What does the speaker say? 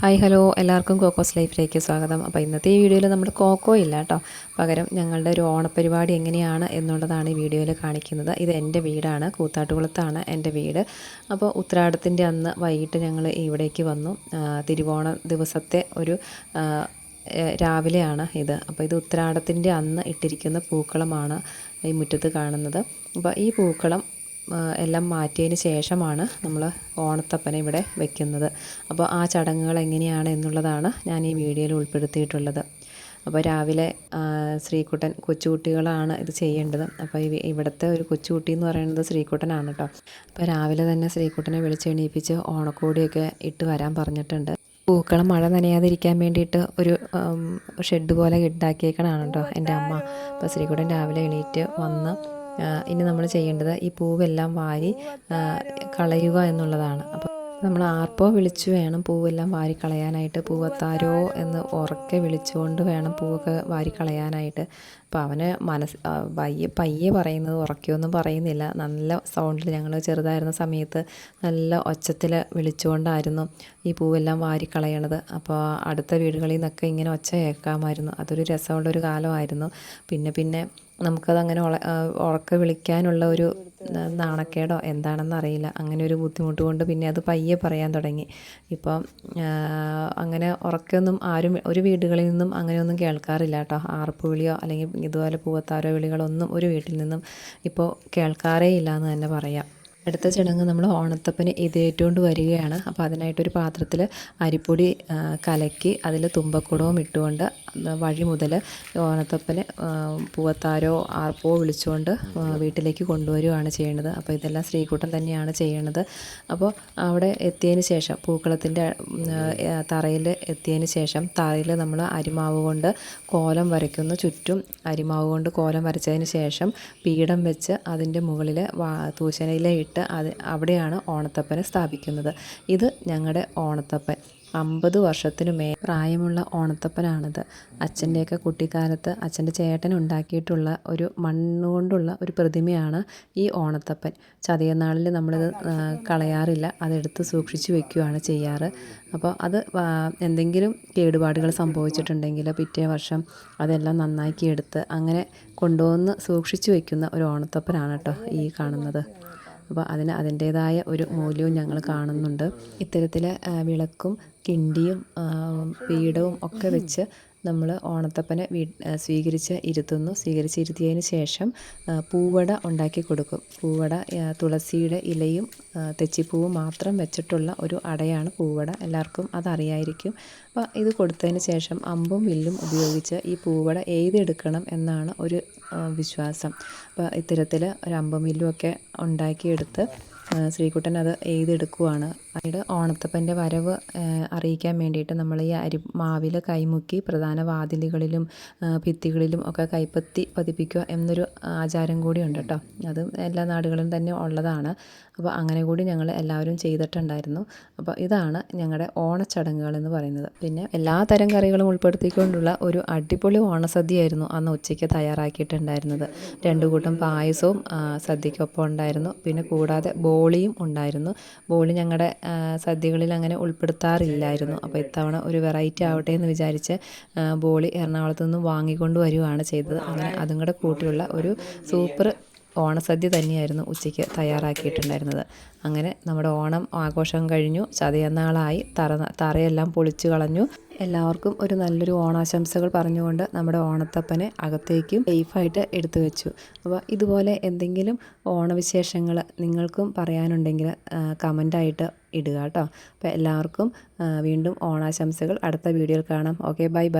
Hi hello. എല്ലാവർക്കും Cocos ലൈഫിലേക്ക് സ്വാഗതം. അപ്പോൾ ഇന്നത്തെ ഈ വീഡിയോയിൽ നമ്മൾ കോക്കോ ഇല്ല കേട്ടോ. പകരം ഞങ്ങളുടെ ഒരു ഓണപ്പരിപാടി എങ്ങനെയാണ് എന്നുള്ളതാണ് ഈ വീഡിയോയിൽ കാണിക്കുന്നത്. ഇത് എന്റെ വീടാണ് കൂത്താട്ടുകുളത്താണ് എന്റെ വീട്. അപ്പോൾ ഉത്രാടത്തിന്റെ അന്ന് വൈകിട്ട് ഞങ്ങൾ ഇവിടേക്ക് വന്നു. തിരുവോണ ദിവസത്തെ ഒരു രാവിലെയാണ് ഇത്. അപ്പോൾ ഇത് ഉത്രാടത്തിന്റെ അന്ന് ഇട്ടിരിക്കുന്ന പൂക്കളമാണ് ഈ മുറ്റത്ത് കാണുന്നത്. അപ്പോൾ ഈ പൂക്കളം എല്ലാം മാറ്റിയതിന് ശേഷമാണ് നമ്മൾ ഓണത്തപ്പനെ ഇവിടെ വെക്കുന്നത്. അപ്പോൾ ആ ചടങ്ങുകൾ എങ്ങനെയാണ് എന്നുള്ളതാണ് ഞാൻ ഈ വീഡിയോയിൽ ഉൾപ്പെടുത്തിയിട്ടുള്ളത്. അപ്പോൾ രാവിലെ ശ്രീകുട്ടൻ കൊച്ചുകുട്ടികളാണ് ഇത് ചെയ്യേണ്ടത്. അപ്പോൾ ഇവ- ഇവിടുത്തെ ഒരു കൊച്ചുകുട്ടി എന്ന് പറയുന്നത് ശ്രീകുട്ടനാണ് കേട്ടോ അപ്പോൾ രാവിലെ തന്നെ ശ്രീകുട്ടനെ വിളിച്ചെണീപ്പിച്ച് ഓണക്കോടിയൊക്കെ ഇട്ട് വരാൻ പറഞ്ഞിട്ടുണ്ട്. പൂക്കൾ മഴ നനയാതിരിക്കാൻ വേണ്ടിയിട്ട് ഒരു ഷെഡ് പോലെ ഉണ്ടാക്കിയേക്കണാണ് കേട്ടോ എന്റെ അമ്മ. അപ്പോൾ ശ്രീകുട്ടൻ രാവിലെ എണീറ്റ് വന്ന് ഇനി നമ്മൾ ചെയ്യേണ്ടത് ഈ പൂവെല്ലാം വാരി കളയുക എന്നുള്ളതാണ്. അപ്പോൾ നമ്മൾ ആർപ്പോ വിളിച്ചു വേണം പൂവെല്ലാം വാരിക്കളയാനായിട്ട്. പൂവത്താരോ എന്ന് ഉറക്കെ വിളിച്ചുകൊണ്ട് വേണം പൂവൊക്കെ വാരിക്കളയാനായിട്ട്. അപ്പോൾ അവന് മനസ്സ് ആ, പയ്യെ പയ്യെ പറയുന്നത് ഉറക്കിയൊന്നും പറയുന്നില്ല. നല്ല സൗണ്ടിൽ ഞങ്ങൾ ചെറുതായിരുന്ന സമയത്ത് നല്ല ഒച്ചത്തിൽ വിളിച്ചുകൊണ്ടായിരുന്നു ഈ പൂവെല്ലാം വാരിക്കളയണത്. അപ്പോൾ അടുത്ത വീടുകളിൽ നിന്നൊക്കെ ഇങ്ങനെ ഒച്ച കേൾക്കാമായിരുന്നു. അതൊരു രസമുള്ളൊരു കാലമായിരുന്നു. പിന്നെ പിന്നെ നമുക്കതങ്ങനെ ഉറക്കെ വിളിക്കാനുള്ള ഒരു നാണക്കേടോ എന്താണെന്ന് അറിയില്ല അങ്ങനെ ഒരു ബുദ്ധിമുട്ട് കൊണ്ട് പിന്നെ അത് പയ്യെ പറയാൻ തുടങ്ങി. ഇപ്പം അങ്ങനെ ഉറക്കൊന്നും ആരും ഒരു വീടുകളിൽ നിന്നും അങ്ങനെയൊന്നും കേൾക്കാറില്ല കേട്ടോ. ആർപ്പ് വിളിയോ അല്ലെങ്കിൽ ഇതുപോലെ പൂവത്താരോ വിളികളൊന്നും ഒരു വീട്ടിൽ നിന്നും ഇപ്പോൾ കേൾക്കാറേ ഇല്ല എന്ന് തന്നെ പറയാം. അടുത്ത ചടങ്ങ് നമ്മൾ ഓണത്തപ്പന് ഇതേറ്റുകൊണ്ട് വരികയാണ്. അപ്പോൾ അതിനായിട്ടൊരു പാത്രത്തിൽ അരിപ്പൊടി കലക്കി അതിൽ തുമ്പക്കുടവും ഇട്ടുകൊണ്ട് വഴി മുതൽ ഓണത്തപ്പന് പൂവത്താരോ ആർപ്പോ വിളിച്ചുകൊണ്ട് വീട്ടിലേക്ക് കൊണ്ടുവരികയാണ് ചെയ്യുന്നത് അപ്പോൾ ഇതെല്ലാം സ്ത്രീക്കൂട്ടം തന്നെയാണ് ചെയ്യുന്നത് അപ്പോൾ അവിടെ എത്തിയതിന് ശേഷം പൂക്കളത്തിന്റെ തറയിൽ എത്തിയതിന് ശേഷം തറയിൽ നമ്മൾ അരിമാവ് കൊണ്ട് കോലം വരയ്ക്കുന്നു. ചുറ്റും അരിമാവ് കൊണ്ട് കോലം വരച്ചതിന് ശേഷം പീഠം വെച്ച് അതിന്റെ മുകളിൽ തൂശനയില ഇട്ട് അത് അവിടെയാണ് ഓണത്തപ്പനെ സ്ഥാപിക്കുന്നത്. ഇത് ഞങ്ങളുടെ ഓണത്തപ്പൻ. അമ്പത് വർഷത്തിനു മേ പ്രായമുള്ള ഓണത്തപ്പനാണിത്. അച്ഛന്റെയൊക്കെ കുട്ടിക്കാലത്ത് അച്ഛന്റെ ചേട്ടൻ ഉണ്ടാക്കിയിട്ടുള്ള ഒരു മണ്ണുകൊണ്ടുള്ള ഒരു പ്രതിമയാണ് ഈ ഓണത്തപ്പൻ. ചതയനാളിൽ നമ്മളിത് കളയാറില്ല. അതെടുത്ത് സൂക്ഷിച്ചു വെക്കുകയാണ് ചെയ്യാറ്. അപ്പോൾ അത് എന്തെങ്കിലും കേടുപാടുകൾ സംഭവിച്ചിട്ടുണ്ടെങ്കിൽ പിറ്റേ വർഷം അതെല്ലാം നന്നാക്കി എടുത്ത് അങ്ങനെ കൊണ്ടുവന്ന് സൂക്ഷിച്ചു വെക്കുന്ന ഒരു ഓണത്തപ്പനാണ് കേട്ടോ ഈ കാണുന്നത്. അപ്പോൾ അതിന് അതിന്റേതായ ഒരു മൂല്യവും ഞങ്ങൾ കാണുന്നുണ്ട്. ഇത്തരത്തിൽ വിളക്കും കിണ്ടിയും പീഠവും ഒക്കെ വെച്ച് നമ്മൾ ഓണത്തപ്പനെ വീ സ്വീകരിച്ച് ഇരുത്തുന്നു. സ്വീകരിച്ച് ഇരുത്തിയതിന് ശേഷം പൂവട ഉണ്ടാക്കി കൊടുക്കും. പൂവട തുളസിയുടെ ഇലയും തെച്ചിപ്പൂവും മാത്രം വെച്ചിട്ടുള്ള ഒരു അടയാണ് പൂവട. എല്ലാവർക്കും അതറിയായിരിക്കും. അപ്പോൾ ഇത് കൊടുത്തതിന് ശേഷം അമ്പും വില്ലും ഉപയോഗിച്ച് ഈ പൂവട എഴുതെടുക്കണം എന്നാണ് ഒരു വിശ്വാസം. അപ്പോൾ ഇത്തരത്തിൽ ഒരു അമ്പും വില്ലും ഒക്കെ ഉണ്ടാക്കിയെടുത്ത് ശ്രീകുട്ടൻ അത് എഴുതെടുക്കുവാണ് അതിന്റെ ഓണത്തപ്പന്റെ വരവ് അറിയിക്കാൻ വേണ്ടിയിട്ട് നമ്മൾ ഈ അരി മാവിൽ കൈമുക്കി പ്രധാന വാതിലുകളിലും ഭിത്തികളിലും ഒക്കെ കൈപ്പത്തി പതിപ്പിക്കുക എന്നൊരു ആചാരം കൂടിയുണ്ട് കേട്ടോ. അത് എല്ലാ നാടുകളിലും തന്നെ ഉള്ളതാണ്. അപ്പോൾ അങ്ങനെ കൂടി ഞങ്ങൾ എല്ലാവരും ചെയ്തിട്ടുണ്ടായിരുന്നു. അപ്പോൾ ഇതാണ് ഞങ്ങളുടെ ഓണച്ചടങ്ങുകൾ എന്ന് പറയുന്നത്. പിന്നെ എല്ലാ തരം കറികളും ഉൾപ്പെടുത്തിക്കൊണ്ടുള്ള ഒരു അടിപൊളി ഓണസദ്യയായിരുന്നു അന്ന് ഉച്ചയ്ക്ക് തയ്യാറാക്കിയിട്ടുണ്ടായിരുന്നത്. രണ്ടു കൂട്ടം പായസവും സദ്യക്കൊപ്പം ഉണ്ടായിരുന്നു. പിന്നെ കൂടാതെ ബോളിയും ഉണ്ടായിരുന്നു. ബോളി ഞങ്ങളുടെ സദ്യകളിൽ അങ്ങനെ ഉൾപ്പെടുത്താറില്ലായിരുന്നു. അപ്പോൾ ഇത്തവണ ഒരു വെറൈറ്റി ആവട്ടെ എന്ന് വിചാരിച്ച് ബോളി എറണാകുളത്ത് നിന്നും വാങ്ങിക്കൊണ്ട് വരികയാണ് ചെയ്തത്. അങ്ങനെ അതും കൂടെ കൂട്ടിയുള്ള ഒരു സൂപ്പർ ഓണസദ്യ തന്നെയായിരുന്നു ഉച്ചയ്ക്ക് തയ്യാറാക്കിയിട്ടുണ്ടായിരുന്നത്. അങ്ങനെ നമ്മുടെ ഓണം ആഘോഷം കഴിഞ്ഞു. ചതയനാളായി തറ തറയെല്ലാം പൊളിച്ചു കളഞ്ഞു. എല്ലാവർക്കും ഒരു നല്ലൊരു ഓണാശംസകൾ പറഞ്ഞുകൊണ്ട് നമ്മുടെ ഓണത്തപ്പനെ അകത്തേക്കും സേഫായിട്ട് എടുത്തു വെച്ചു. അപ്പോൾ ഇതുപോലെ എന്തെങ്കിലും ഓണവിശേഷങ്ങൾ നിങ്ങൾക്കും പറയാനുണ്ടെങ്കിൽ കമന്റായിട്ട് ഇടുക കേട്ടോ. അപ്പോൾ എല്ലാവർക്കും വീണ്ടും ഓണാശംസകൾ അടുത്ത വീഡിയോയിൽ കാണാം. Okay bye bye.